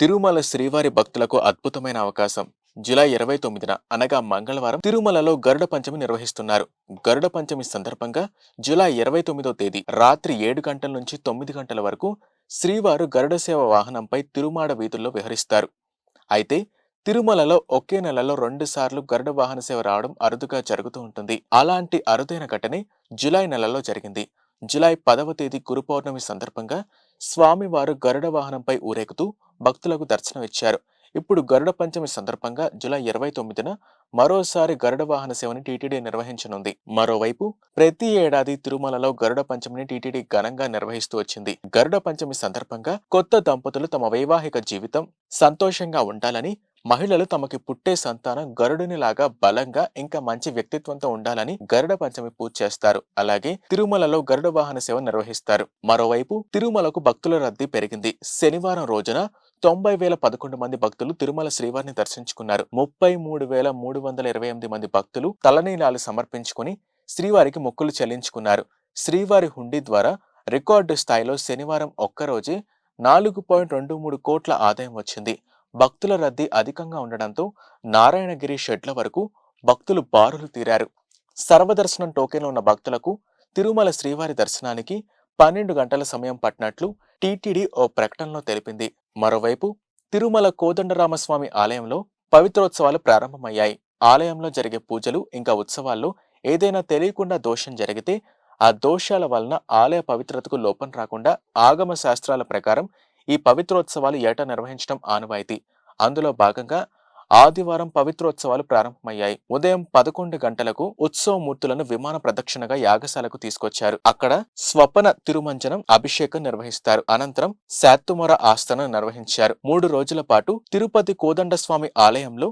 తిరుమల శ్రీవారి భక్తులకు అద్భుతమైన అవకాశం. జులై ఇరవై తొమ్మిదిన అనగా మంగళవారం తిరుమలలో గరుడ పంచమి నిర్వహిస్తున్నారు. గరుడ పంచమి సందర్భంగా జులై ఇరవై తొమ్మిదో తేదీ రాత్రి ఏడు గంటల నుంచి తొమ్మిది గంటల వరకు శ్రీవారు గరుడ సేవ వాహనంపై తిరుమాడ వీధుల్లో విహరిస్తారు. అయితే తిరుమలలో ఒకే నెలలో రెండు సార్లు గరుడ వాహన సేవ రావడం అరుదుగా జరుగుతూ ఉంటుంది. అలాంటి అరుదైన ఘటనే జూలై నెలలో జరిగింది. జూలై పదవ తేదీ గురు పౌర్ణమి సందర్భంగా స్వామివారు గరుడ వాహనంపై ఊరేగుతూ భక్తులకు దర్శనమిచ్చారు. ఇప్పుడు గరుడ పంచమి సందర్భంగా జూలై ఇరవై తొమ్మిదిన మరోసారి గరుడ వాహన సేవని టీటీడీ నిర్వహించనుంది. మరోవైపు ప్రతి ఏడాది తిరుమలలో గరుడ పంచమిని టీటీడీ ఘనంగా నిర్వహిస్తూ వచ్చింది. గరుడ పంచమి సందర్భంగా కొత్త దంపతులు తమ వైవాహిక జీవితం సంతోషంగా ఉండాలని మహిళలు తమకి పుట్టే సంతానం గరుడునిలాగా బలంగా ఇంకా మంచి వ్యక్తిత్వంతో ఉండాలని గరుడ పంచమి పూజ చేస్తారు. అలాగే తిరుమలలో గరుడ వాహన సేవ నిర్వహిస్తారు. మరోవైపు తిరుమలకు భక్తుల రద్దీ పెరిగింది. శనివారం రోజున తొంభై వేల పదకొండు మంది భక్తులు తిరుమల శ్రీవారిని దర్శించుకున్నారు. ముప్పై మూడు వేల మూడు వందల ఇరవై ఎనిమిది మంది భక్తులు తలనీలాలు సమర్పించుకుని శ్రీవారికి మొక్కులు చెల్లించుకున్నారు. శ్రీవారి హుండీ ద్వారా రికార్డు స్థాయిలో శనివారం ఒక్కరోజే నాలుగు పాయింట్ రెండు మూడు కోట్ల ఆదాయం వచ్చింది. భక్తుల రద్దీ అధికంగా ఉండడంతో నారాయణగిరి షెడ్ల వరకు భక్తులు బారులు తీరారు. సర్వదర్శనం టోకెన్లు ఉన్న భక్తులకు తిరుమల శ్రీవారి దర్శనానికి పన్నెండు గంటల సమయం పట్టినట్లు టీటీడీ ఓ ప్రకటనలో తెలిపింది. మరోవైపు తిరుమల కోదండరామస్వామి ఆలయంలో పవిత్రోత్సవాలు ప్రారంభమయ్యాయి. ఆలయంలో జరిగే పూజలు ఇంకా ఉత్సవాల్లో ఏదైనా తెలియకుండా దోషం జరిగితే ఆ దోషాల వలన ఆలయ పవిత్రతకు లోపం రాకుండా ఆగమ శాస్త్రాల ప్రకారం ఈ పవిత్రోత్సవాలు ఏటా నిర్వహించడం ఆనవాయితీ. అందులో భాగంగా ఆదివారం పవిత్రోత్సవాలు ప్రారంభమయ్యాయి. ఉదయం పదకొండు గంటలకు ఉత్సవమూర్తులను విమాన ప్రదక్షిణగా యాగశాలకు తీసుకొచ్చారు. అక్కడ స్వపన తిరుమంజనం అభిషేకం నిర్వహిస్తారు. అనంతరం శాత్తుమర ఆస్థానం నిర్వహించారు. మూడు రోజుల పాటు తిరుపతి కోదండస్వామి ఆలయంలో